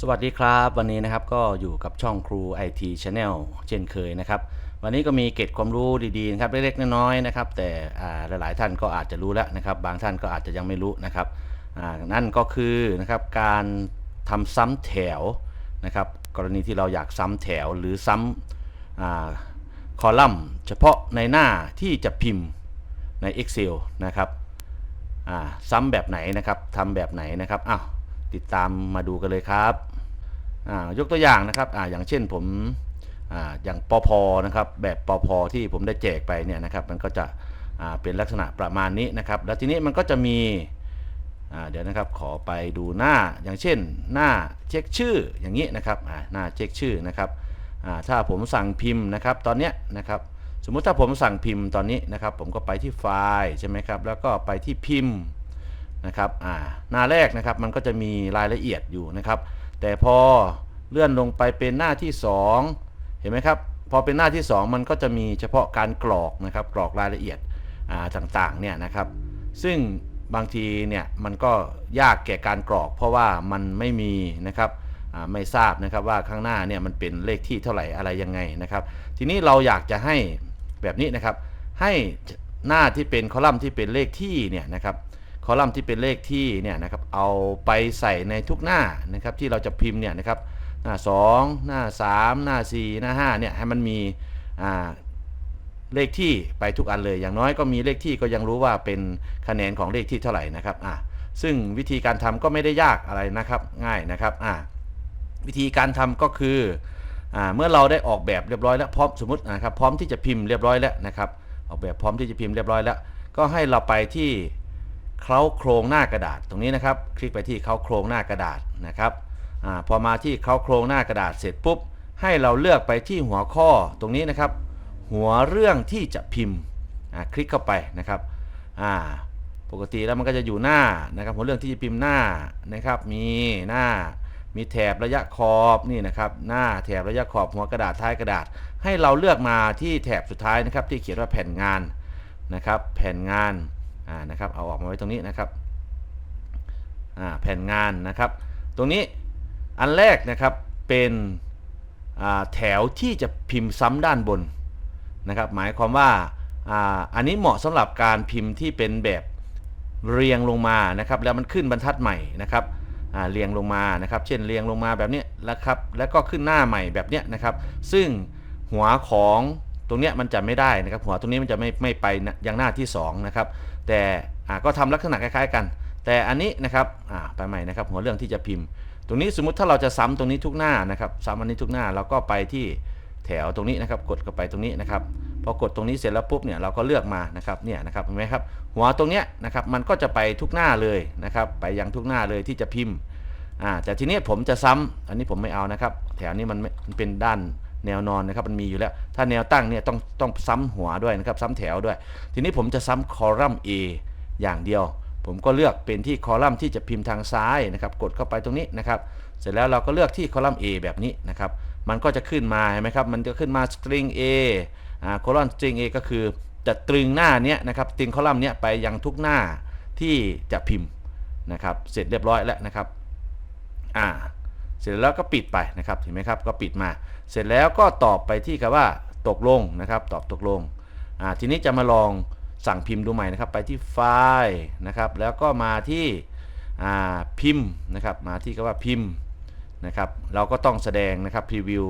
สวัสดีครับ วันนี้นะครับก็อยู่กับช่องครู IT Channel เช่นเคยนะครับ วันนี้ก็มีเกร็ดความรู้ดีๆนะครับเล็กๆน้อยๆนะครับ แต่หลายๆท่านก็อาจจะรู้แล้วนะครับ บางท่านก็อาจจะยังไม่รู้นะครับนั่นก็คือนะครับการทำซ้ำแถวนะครับ กรณีที่เราอยากซ้ำแถวหรือซ้ำอ่าคอลัมน์ เฉพาะในหน้าที่จะพิมพ์ใน Excel นะครับซ้ำแบบไหนนะครับทำแบบไหนนะครับอ้าว ติดตามมาดูกันเลยครับยกตัวอย่างนะครับออย่างเช่นผมออย่างปอพนะครับ แบบปอพอที่ผมได้แจกไปเนี่ยนะครับมันก็จะเป็นลักษณะประมาณนี้นะครับ แล้วทีนี้มันก็จะมีเดี๋ยวนะครับขอไปดูหน้าอย่างเช่น หน้าเช็คชื่ออย่างนี้นะครับหน้าเช็คชื่อนะครับถ้าผมสั่งพิมพ์นะครับตอนนี้นะครับสมมุติถ้าผมสั่งพิมพ์ตอนนี้นะครับ ผมก็ไปที่ไฟล์ใช่ไหมครับแล้วก็ไปที่พิมพ์ นะครับอ่าหน้าแรกนะครับมันก็จะมีรายละเอียดอยู่นะครับ แต่พอเลื่อนลงไปเป็นหน้าที่ 2 เห็นไหมครับพอเป็นหน้าที่ 2 มันก็จะมีเฉพาะการกรอกนะครับกรอกรายละเอียดอ่าต่างๆเนี่ยนะครับ ซึ่งบางทีเนี่ยมันก็ยากแก่การกรอก เพราะว่ามันไม่มีนะครับไม่ทราบนะครับว่าข้างหน้าเนี่ยมันเป็นเลขที่เท่าไหร่อะไรยังไงนะครับ ทีนี้เราอยากจะให้แบบนี้นะครับ ให้หน้าที่เป็นคอลัมน์ที่เป็นเลขที่เนี่ยนะครับ คอลัมน์ที่เป็นเลขที่เนี่ยนะครับเอาไปใส่ในทุกหน้านะครับที่เราจะพิมพ์เนี่ยนะครับหน้า 2 หน้า 3 หน้า 4 หน้า5เนี่ยให้มันมีเลขที่ไปทุกอันเลย อย่างน้อยก็มีเลขที่ก็ยังรู้ว่าเป็นคะแนนของเลขที่เท่าไหร่นะครับอ่าซึ่งวิธีการทำก็ไม่ได้ยากอะไรนะครับง่ายนะครับอ่าวิธีการทำก็คืออ่าเมื่อเราได้ออกแบบเรียบร้อยแล้วพร้อมสมมตินะครับพร้อมที่จะพิมพ์เรียบร้อยแล้วนะครับออกแบบพร้อมที่จะพิมพ์เรียบร้อยแล้ว ก็ให้เราไปที่ เคล้าโครงหน้ากระดาษตรงนี้นะครับ คลิกไปที่เคล้าโครงหน้ากระดาษนะครับอพอมาที่เคล้าโครงหน้ากระดาษเสร็จปุ๊บ ให้เราเลือกไปที่หัวข้อตรงนี้นะครับ หัวเรื่องที่จะพิมพ์คลิกเข้าไปนะครับปกติแล้วมันก็จะอยู่หน้านะครับ หัวเรื่องที่จะพิมพ์หน้านะครับ มีหน้ามีแถบระยะขอบนี่นะครับ หน้าแถบระยะขอบหัวกระดาษท้ายกระดาษ ให้เราเลือกมาที่แถบสุดท้ายนะครับ ที่เขียนว่าแผ่นงานนะครับ แผ่นงาน อ่านะครับเอาออกมาไว้ตรงนี้นะครับอ่าแผ่นงานนะครับ ตรงนี้อันแรกนะครับเป็นแถวที่จะพิมพ์ซ้ำด้านบนนะครับ หมายความว่าอันนี้เหมาะสำหรับการพิมพ์ที่เป็นแบบเรียงลงมานะครับ แล้วมันขึ้นบรรทัดใหม่นะครับเรียงลงมานะครับ เช่นเรียงลงมาแบบนี้ยแล้วครับ แล้วก็ขึ้นหน้าใหม่แบบนี้นะครับ ซึ่งหัวของ ตรงเนี้ยมันจะไม่ได้นะครับหัวตรงนี้มันจะไม่ไม่ไปยังหน้าที่2นะครับแต่ก็ทำลักษณะคล้ายๆกัน แต่อันนี้นะครับไปใหม่นะครับหัวเรื่องที่จะพิมพ์ ตรงนี้สมมุติถ้าเราจะซ้ำตรงนี้ทุกหน้านะครับซ้ำอันนี้ทุกหน้าเราก็ไปที่แถวตรงนี้นะครับกดเข้าไปตรงนี้นะครับพอกดตรงนี้เสร็จแล้วปุ๊บเนี่ยเราก็เลือกมานะครับเนี่ยนะครับเห็นไหมครับหัวตรงเนี้ยนะครับมันก็จะไปทุกหน้าเลยนะครับไปยังทุกหน้าเลยที่จะพิมพ์อ่าแต่ทีนี้ผมจะซ้ำอันนี้ผมไม่เอานะครับ แถวนี้มันเป็นด้าน แนวนอนนะครับมันมีอยู่แล้ว ถ้าแนวตั้งเนี่ยต้องต้องซ้ำหัวด้วยนะครับซ้ำแถวด้วย ทีนี้ผมจะซ้ำคอลัมน์ A อย่างเดียว ผมก็เลือกเป็นที่คอลัมน์ที่จะพิมพ์ทางซ้ายนะครับ กดเข้าไปตรงนี้นะครับ เสร็จแล้วเราก็เลือกที่คอลัมน์ A แบบนี้นะครับ มันก็จะขึ้นมาเห็นไหมครับ มันจะขึ้นมา string A อ่า colon string A ก็คือจะตรึงหน้าเนี้ยนะครับตรึงคอลัมน์เนี้ยไปยังทุกหน้าที่จะพิมพ์นะครับ เสร็จเรียบร้อยแล้วนะครับ อ่า เสร็จแล้วก็ปิดไปนะครับเห็นไหมครับก็ปิดมา เสร็จแล้วก็ตอบไปที่คำว่าตกลงนะครับ ตอบตกลงอ่าทีนี้จะมาลองสั่งพิมพ์ดูใหม่นะครับ ไปที่ไฟล์นะครับ แล้วก็มาที่อ่าพิมพ์นะครับมาที่คำว่าพิมพ์นะครับ เราก็ต้องแสดงนะครับพรีวิว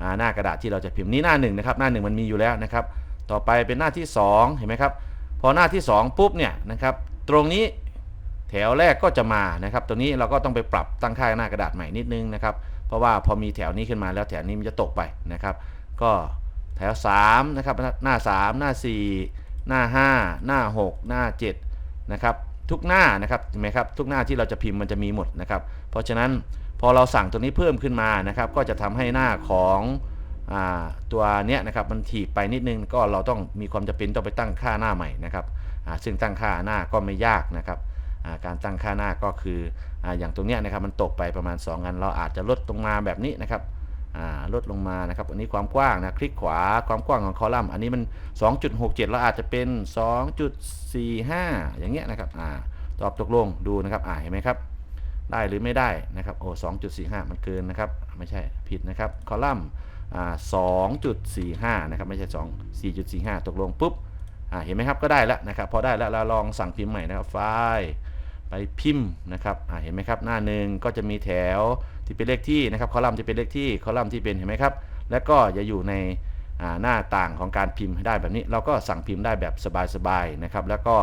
อ่าหน้ากระดาษที่เราจะพิมพ์นี่หน้าหนึ่งนะครับหน้าหนึ่งมันมีอยู่แล้วนะครับ ต่อไปเป็นหน้าที่ 2 เห็นไหมครับ พอหน้าที่ 2 ปุ๊บเนี่ยนะครับ ตรงนี้ แถวแรกก็จะมานะครับ ตัวนี้เราก็ต้องไปปรับตั้งค่าหน้ากระดาษใหม่นิดนึงนะครับ เพราะว่าพอมีแถวนี้ขึ้นมาแล้วแถวนี้มันจะตกไปนะครับ ก็แถว3นะครับหน้า 3 หน้า 4 หน้า 5 หน้า 6 หน้า7นะครับทุกหน้านะครับเห็นไหมครับทุกหน้าที่เราจะพิมพ์มันจะมีหมดนะครับ เพราะฉะนั้นพอเราสั่งตัวนี้เพิ่มขึ้นมานะครับ ก็จะทำให้หน้าของอตัวเนี้ยนะครับมันถีบไปนิดนึงก็เราต้องมีความจำเป็นต้องไปตั้งค่าหน้าใหม่นะครับซึ่งตั้งค่าหน้าก็ไม่ยากนะครับ การตั้งค่าหน้าก็คือออย่างตรงเนี้ยนะครับมันตกไปประมาณ 2 อัน เราอาจจะลดลงมาแบบนี้นะครับลดลงมานะครับ อันนี้ความกว้างนะคลิกขวาความกว้างของคอลัมน์ อันนี้มัน 2.67 เราอาจจะเป็น 2.45 อย่างเงี้ยนะครับอตอบตกลงดูนะครับเห็นไหมครับ ได้หรือไม่ได้นะครับโอ้2.45 มันเกินนะครับ ไม่ใช่ผิดนะครับคอลัมน์อ่า2.45 นะครับไม่ใช่ 2 4.45 ตกลงปุ๊บเห็นไหมครับก็ได้แล้วนะครับพอได้แล้วเราลองสั่งพิมพ์ใหม่นะครับไฟล์ ไปพิมพ์นะครับเห็นไหมครับหน้าหนึ่งก็จะมีแถวที่เป็นเลขที่นะครับคอลัมน์ที่เป็นเลขที่คอลัมน์ที่เป็นเห็นไหมครับแล้วก็จะอยู่ในหน้าต่างของการพิมพ์ให้ได้แบบนี้ เราก็สั่งพิมพ์ได้แบบสบายๆนะครับแล้วก็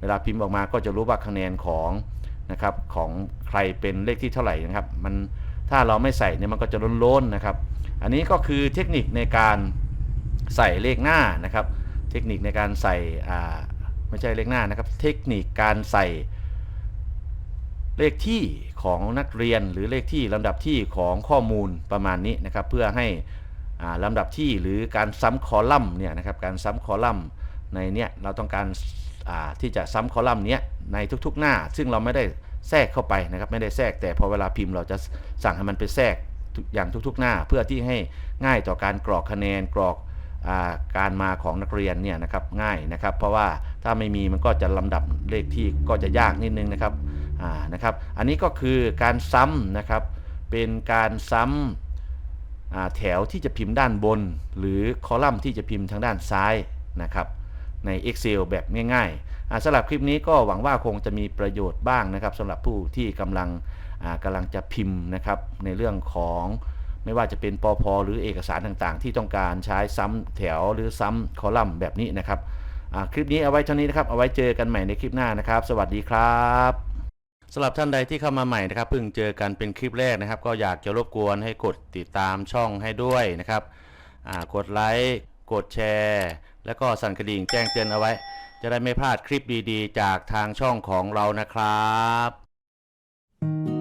เวลาพิมพ์ออกมาก็จะรู้ว่าคะแนนของนะครับของใครเป็นเลขที่เท่าไหร่นะครับมันถ้าเราไม่ใส่เนี่ยมันก็จะล้นๆนะครับ อันนี้ก็คือเทคนิคในการใส่เลขหน้านะครับ เทคนิคในการใส่ไม่ใช่เลขหน้านะครับ เทคนิคการใส่ เลขที่ของนักเรียนหรือเลขที่ลำดับที่ของข้อมูลประมาณนี้นะครับ เพื่อให้ลำดับที่หรือการซ้ำคอลัมน์เนี่ยนะครับการซ้ำคอลัมน์ในเนี่ยเราต้องการที่จะซ้ำคอลัมน์เนี้ยในทุกๆ หน้า ซึ่งเราไม่ได้แทรกเข้าไปนะครับไม่ได้แทรกแต่พอเวลาพิมพ์เราจะสั่งให้มันไปแทรกอย่างทุกๆ หน้า เพื่อที่ให้ง่ายต่อการกรอกคะแนนกรอกอการมาของนักเรียนเนี่ยนะครับง่ายนะครับ เพราะว่าถ้าไม่มีมันก็จะลำดับเลขที่ก็จะยากนิดนึงนะครับ นะครับ อันนี้ก็คือการซ้ำนะครับ เป็นการซ้ำอ่าแถวที่จะพิมพ์ด้านบน หรือคอลัมน์ที่จะพิมพ์ทางด้านซ้ายนะครับใน Excel แบบง่ายๆสำหรับคลิปนี้ก็หวังว่าคงจะมีประโยชน์บ้างนะครับสำหรับผู้ที่กำลังกำลังจะพิมพ์นะครับในเรื่องของไม่ว่าจะเป็นปอพอหรือเอกสารต่างๆ ที่ต้องการใช้ซ้ำแถวหรือซ้ำคอลัมน์แบบนี้นะครับคลิปนี้เอาไว้เท่านี้นะครับ เอาไว้เจอกันใหม่ในคลิปหน้านะครับ สวัสดีครับำหรับท่านใดที่เข้ามาใหม่นะครับเพิ่งเจอกันเป็นคลิปแรกนะครับ ก็อยากจะรบกวนให้กดติดตามช่องให้ด้วยนะครับกดไลค์กดแชร์ แล้วก็สั่นกระดิ่งแจ้งเตือนเอาไว้ จะได้ไม่พลาดคลิปดีๆ จากทางช่องของเรานะครับ